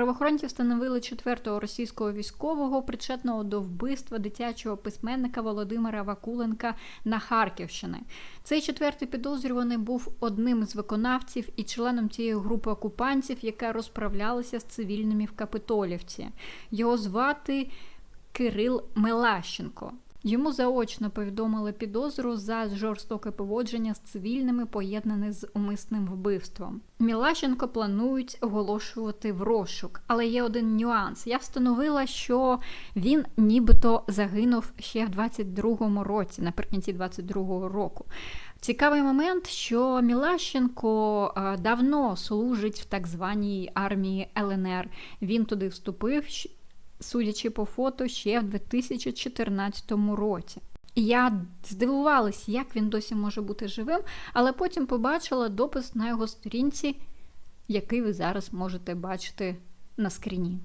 Правоохоронці встановили четвертого російського військового, причетного до вбивства дитячого письменника Володимира Вакуленка на Харківщині. Цей четвертий підозрюваний був одним з виконавців і членом цієї групи окупантів, яка розправлялася з цивільними в Капитолівці. Його звати Кирил Мелащенко. Йому заочно повідомили підозру за жорстоке поводження з цивільними, поєднане з умисним вбивством. Мілащенко планують оголошувати в розшук, але є один нюанс. Я встановила, що він нібито загинув ще в 22-му році, наприкінці 22-го року. Цікавий момент, що Мілащенко е, давно служить в так званій армії ЛНР. Він туди вступив судячи по фото, ще в 2014 році. Я здивувалась, як він досі може бути живим, але потім побачила допис на його сторінці, який ви зараз можете бачити на скріні.